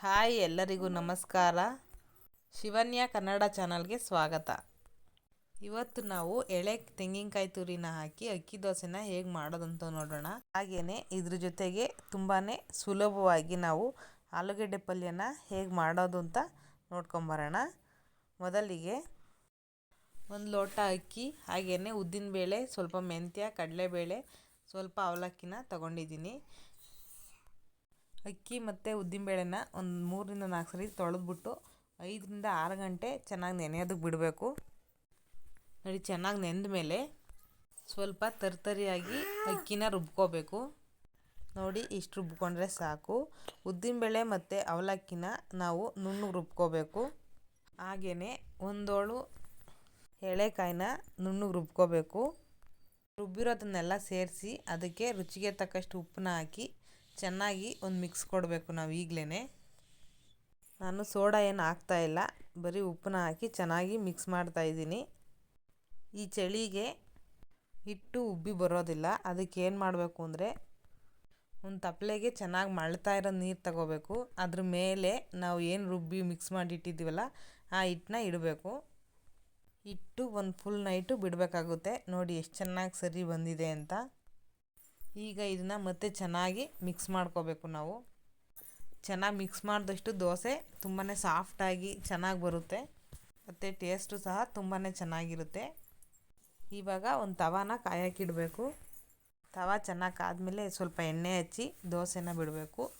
Hi ಎಲ್ಲರಿಗೂ ನಮಸ್ಕಾರ. ಶಿವನ್ಯ ಕನ್ನಡ ಚಾನಲ್ಗೆ ಸ್ವಾಗತ. ಇವತ್ತು ನಾವು ಎಳೆ ತೆಂಗಿನಕಾಯಿ ತುರಿನ ಹಾಕಿ ಅಕ್ಕಿ ದೋಸೆನ ಹೇಗೆ ಮಾಡೋದಂತ ನೋಡೋಣ. ಹಾಗೆಯೇ ಇದ್ರ ಜೊತೆಗೆ ತುಂಬಾ ಸುಲಭವಾಗಿ ನಾವು ಆಲೂಗಡ್ಡೆ ಪಲ್ಯನ ಹೇಗೆ ಮಾಡೋದು ಅಂತ ನೋಡ್ಕೊಂಬರೋಣ. ಮೊದಲಿಗೆ ಒಂದು ಲೋಟ ಅಕ್ಕಿ ಹಾಗೆಯೇ ಉದ್ದಿನಬೇಳೆ, ಸ್ವಲ್ಪ ಮೆಂತ್ಯ, ಕಡಲೆಬೇಳೆ, ಸ್ವಲ್ಪ ಅವಲಕ್ಕಿನ ತಗೊಂಡಿದ್ದೀನಿ. ಅಕ್ಕಿ ಮತ್ತು ಉದ್ದಿನಬೇಳೆನ ಒಂದು ಮೂರರಿಂದ ನಾಲ್ಕು ಸರಿ ತೊಳೆದ್ಬಿಟ್ಟು ಐದರಿಂದ ಆರು ಗಂಟೆ ಚೆನ್ನಾಗಿ ನೆನೆಯೋದಕ್ಕೆ ಬಿಡಬೇಕು. ನೋಡಿ, ಚೆನ್ನಾಗಿ ನೆಂದ ಮೇಲೆ ಸ್ವಲ್ಪ ತರ್ತರಿಯಾಗಿ ಅಕ್ಕಿನ ರುಬ್ಕೋಬೇಕು. ನೋಡಿ, ಇಷ್ಟು ರುಬ್ಕೊಂಡ್ರೆ ಸಾಕು. ಉದ್ದಿನಬೇಳೆ ಮತ್ತು ಅವಲಕ್ಕಿನ ನಾವು ನುಣ್ಣಗೆ ರುಬ್ಕೋಬೇಕು. ಹಾಗೆಯೇ ಒಂದೋಳು ಎಳೆಕಾಯಿನ ನುಣ್ಣಗೆ ರುಬ್ಕೋಬೇಕು. ರುಬ್ಬಿರೋದನ್ನೆಲ್ಲ ಸೇರಿಸಿ ಅದಕ್ಕೆ ರುಚಿಗೆ ತಕ್ಕಷ್ಟು ಉಪ್ಪನ್ನ ಹಾಕಿ ಚೆನ್ನಾಗಿ ಒಂದು ಮಿಕ್ಸ್ ಕೊಡಬೇಕು ನಾವು ಈಗಲೇ ನಾನು ಸೋಡಾ ಏನು ಹಾಕ್ತಾಯಿಲ್ಲ ಬರೀ ಉಪ್ಪನ್ನ ಹಾಕಿ ಚೆನ್ನಾಗಿ ಮಿಕ್ಸ್ ಮಾಡ್ತಾಯಿದ್ದೀನಿ ಈ ಚಳಿಗೆ ಹಿಟ್ಟು ಉಬ್ಬಿ ಬರೋದಿಲ್ಲ, ಅದಕ್ಕೆ ಏನು ಮಾಡಬೇಕು ಅಂದರೆ ಒಂದು ತಪ್ಪಲೆಗೆ ಚೆನ್ನಾಗಿ ಮಳ್ತಾ ಇರೋ ನೀರು ತಗೋಬೇಕು. ಅದ್ರ ಮೇಲೆ ನಾವು ಏನು ರುಬ್ಬಿ ಮಿಕ್ಸ್ ಮಾಡಿ ಇಟ್ಟಿದ್ದೀವಲ್ಲ ಆ ಹಿಟ್ಟನ್ನ ಇಡಬೇಕು. ಹಿಟ್ಟು ಒಂದು ಫುಲ್ ನೈಟು ಬಿಡಬೇಕಾಗುತ್ತೆ. ನೋಡಿ ಎಷ್ಟು ಚೆನ್ನಾಗಿ ಸರಿ ಬಂದಿದೆ ಅಂತ. ಈಗ ಇದನ್ನು ಮತ್ತೆ ಚೆನ್ನಾಗಿ ಮಿಕ್ಸ್ ಮಾಡ್ಕೋಬೇಕು ನಾವು. ಚೆನ್ನಾಗಿ ಮಿಕ್ಸ್ ಮಾಡಿದಷ್ಟು ದೋಸೆ ತುಂಬಾ ಸಾಫ್ಟಾಗಿ ಚೆನ್ನಾಗಿ ಬರುತ್ತೆ. ಮತ್ತು ಟೇಸ್ಟು ಸಹ ತುಂಬಾ ಚೆನ್ನಾಗಿರುತ್ತೆ. ಇವಾಗ ಒಂದು ತವಾನ ಕಾಯಕ್ಕಿಡಬೇಕು ತವ ಚೆನ್ನಾಗಿ ಕಾದ್ಮೇಲೆ ಸ್ವಲ್ಪ ಎಣ್ಣೆ ಹಚ್ಚಿ ದೋಸೆನ ಬಿಡಬೇಕು.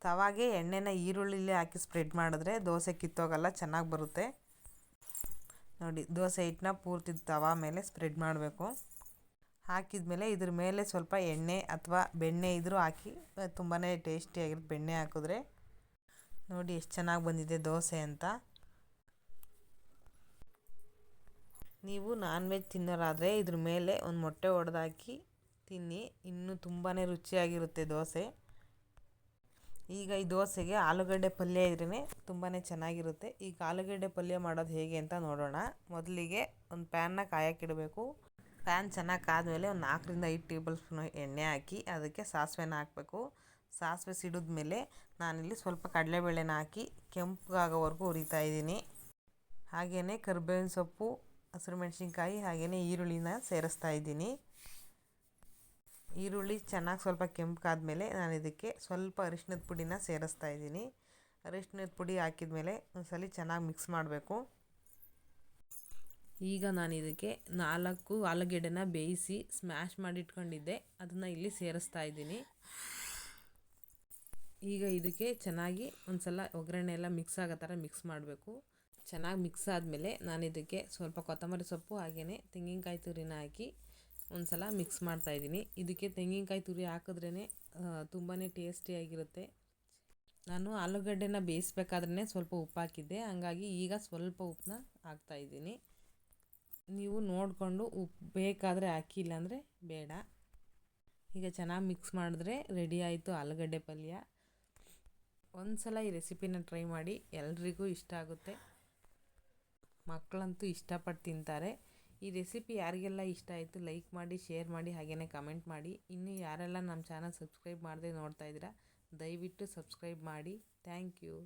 ತವಾಗೆ ಎಣ್ಣೆನ ಈರುಳ್ಳಿಲಿ ಹಾಕಿ ಸ್ಪ್ರೆಡ್ ಮಾಡಿದ್ರೆ ದೋಸೆ ಕಿತ್ತೋಗಲ್ಲ, ಚೆನ್ನಾಗಿ ಬರುತ್ತೆ. ನೋಡಿ, ದೋಸೆ ಹಿಟ್ಟನ್ನ ಪೂರ್ತಿ ತವ ಮೇಲೆ ಸ್ಪ್ರೆಡ್ ಮಾಡಬೇಕು. ಹಾಕಿದ ಮೇಲೆ ಇದ್ರ ಮೇಲೆ ಸ್ವಲ್ಪ ಎಣ್ಣೆ ಅಥವಾ ಬೆಣ್ಣೆ ಇದ್ದರೂ ಹಾಕಿ ತುಂಬಾ ಟೇಸ್ಟಿಯಾಗಿರುತ್ತೆ ಬೆಣ್ಣೆ ಹಾಕಿದ್ರೆ. ನೋಡಿ ಎಷ್ಟು ಚೆನ್ನಾಗಿ ಬಂದಿದೆ ದೋಸೆ ಅಂತ. ನೀವು ನಾನ್ ವೆಜ್ ತಿನ್ನೋರಾದರೆ ಇದ್ರ ಮೇಲೆ ಒಂದು ಮೊಟ್ಟೆ ಒಡೆದಾಕಿ ತಿನ್ನಿ. ಇನ್ನೂ ತುಂಬಾ ರುಚಿಯಾಗಿರುತ್ತೆ ದೋಸೆ. ಈಗ ಈ ದೋಸೆಗೆ ಆಲೂಗಡ್ಡೆ ಪಲ್ಯ ಇದ್ರೇ ತುಂಬಾ ಚೆನ್ನಾಗಿರುತ್ತೆ. ಈಗ ಆಲೂಗಡ್ಡೆ ಪಲ್ಯ ಮಾಡೋದು ಹೇಗೆ ಅಂತ ನೋಡೋಣ. ಮೊದಲಿಗೆ ಒಂದು ಪ್ಯಾನ್ನ ಕಾಯಕ್ಕಿಡಬೇಕು ಪ್ಯಾನ್ ಚೆನ್ನಾಗಿ ಕಾದ್ಮೇಲೆ ಒಂದು ನಾಲ್ಕರಿಂದ ಐದು ಟೇಬಲ್ ಸ್ಪೂನು ಎಣ್ಣೆ ಹಾಕಿ ಅದಕ್ಕೆ ಸಾಸಿವೆನ ಹಾಕಬೇಕು. ಸಾಸಿವೆ ಸಿಡಿದ ಮೇಲೆ ನಾನಿಲ್ಲಿ ಸ್ವಲ್ಪ ಕಡಲೆಬೇಳೆನ ಹಾಕಿ ಕೆಂಪಗಾಗೋವರೆಗೂ ಹುರಿತಾ ಇದ್ದೀನಿ. ಹಾಗೆಯೇ ಕರಿಬೇವಿನ ಸೊಪ್ಪು, ಹಸಿರು ಮೆಣಸಿನ್ಕಾಯಿ ಹಾಗೆಯೇ ಈರುಳ್ಳಿನ ಸೇರಿಸ್ತಾ ಇದ್ದೀನಿ. ಈರುಳ್ಳಿ ಚೆನ್ನಾಗಿ ಸ್ವಲ್ಪ ಕೆಂಪಗಾದ್ಮೇಲೆ ನಾನು ಇದಕ್ಕೆ ಸ್ವಲ್ಪ ಅರಿಶಿನದ ಪುಡಿನ ಸೇರಿಸ್ತಾ ಇದ್ದೀನಿ. ಅರಿಶಿನದ ಪುಡಿ ಹಾಕಿದ ಮೇಲೆ ಒಂದ್ಸಲಿ ಚೆನ್ನಾಗಿ ಮಿಕ್ಸ್ ಮಾಡಬೇಕು. ಈಗ ನಾನು ಇದಕ್ಕೆ ನಾಲ್ಕು ಆಲೂಗೆಡ್ಡೆನ ಬೇಯಿಸಿ ಸ್ಮ್ಯಾಶ್ ಮಾಡಿ ಇಟ್ಕೊಂಡಿದ್ದೆ ಅದನ್ನು ಇಲ್ಲಿ ಸೇರಿಸ್ತಾ ಇದ್ದೀನಿ. ಈಗ ಇದಕ್ಕೆ ಚೆನ್ನಾಗಿ ಒಂದು ಸಲ ಒಗ್ಗರಣೆ ಎಲ್ಲ ಮಿಕ್ಸ್ ಆಗೋ ಥರ ಮಿಕ್ಸ್ ಮಾಡಬೇಕು. ಚೆನ್ನಾಗಿ ಮಿಕ್ಸ್ ಆದಮೇಲೆ ನಾನು ಇದಕ್ಕೆ ಸ್ವಲ್ಪ ಕೊತ್ತಂಬರಿ ಸೊಪ್ಪು ಹಾಗೆಯೇ ತೆಂಗಿನಕಾಯಿ ತುರಿನ ಹಾಕಿ ಒಂದು ಸಲ ಮಿಕ್ಸ್ ಮಾಡ್ತಾಯಿದ್ದೀನಿ ಇದಕ್ಕೆ ತೆಂಗಿನಕಾಯಿ ತುರಿ ಹಾಕಿದ್ರೇ ತುಂಬಾ ಟೇಸ್ಟಿಯಾಗಿರುತ್ತೆ ನಾನು ಆಲೂಗಡ್ಡೆನ ಬೇಯಿಸ್ಬೇಕಾದ್ರೇ ಸ್ವಲ್ಪ ಉಪ್ಪು ಹಾಕಿದ್ದೆ. ಹಂಗಾಗಿ ಈಗ ಸ್ವಲ್ಪ ಉಪ್ಪನ್ನ ಹಾಕ್ತಾಯಿದ್ದೀನಿ ನೀವು ನೋಡಿಕೊಂಡು ಉಪ್ಪು ಬೇಕಾದರೆ ಹಾಕಿ, ಇಲ್ಲಾಂದರೆ ಬೇಡ. ಈಗ ಚೆನ್ನಾಗಿ ಮಿಕ್ಸ್ ಮಾಡಿದ್ರೆ ರೆಡಿ ಆಯಿತು ಆಲೂಗಡ್ಡೆ ಪಲ್ಯ. ಒಂದು ಸಲ ಈ ರೆಸಿಪಿನ ಟ್ರೈ ಮಾಡಿ, ಎಲ್ರಿಗೂ ಇಷ್ಟ ಆಗುತ್ತೆ. ಮಕ್ಕಳಂತೂ ಇಷ್ಟಪಟ್ಟು ತಿಂತಾರೆ. ಈ ರೆಸಿಪಿ ಯಾರಿಗೆಲ್ಲ ಇಷ್ಟ ಆಯಿತು ಲೈಕ್ ಮಾಡಿ ಶೇರ್ ಮಾಡಿ ಹಾಗೆಯೇ ಕಮೆಂಟ್ ಮಾಡಿ. ಇನ್ನು ಯಾರೆಲ್ಲ ನಮ್ಮ ಚಾನಲ್ ಸಬ್ಸ್ಕ್ರೈಬ್ ಮಾಡದೆ ನೋಡ್ತಾ ಇದ್ದೀರಾ, ದಯವಿಟ್ಟು ಸಬ್ಸ್ಕ್ರೈಬ್ ಮಾಡಿ. Thank you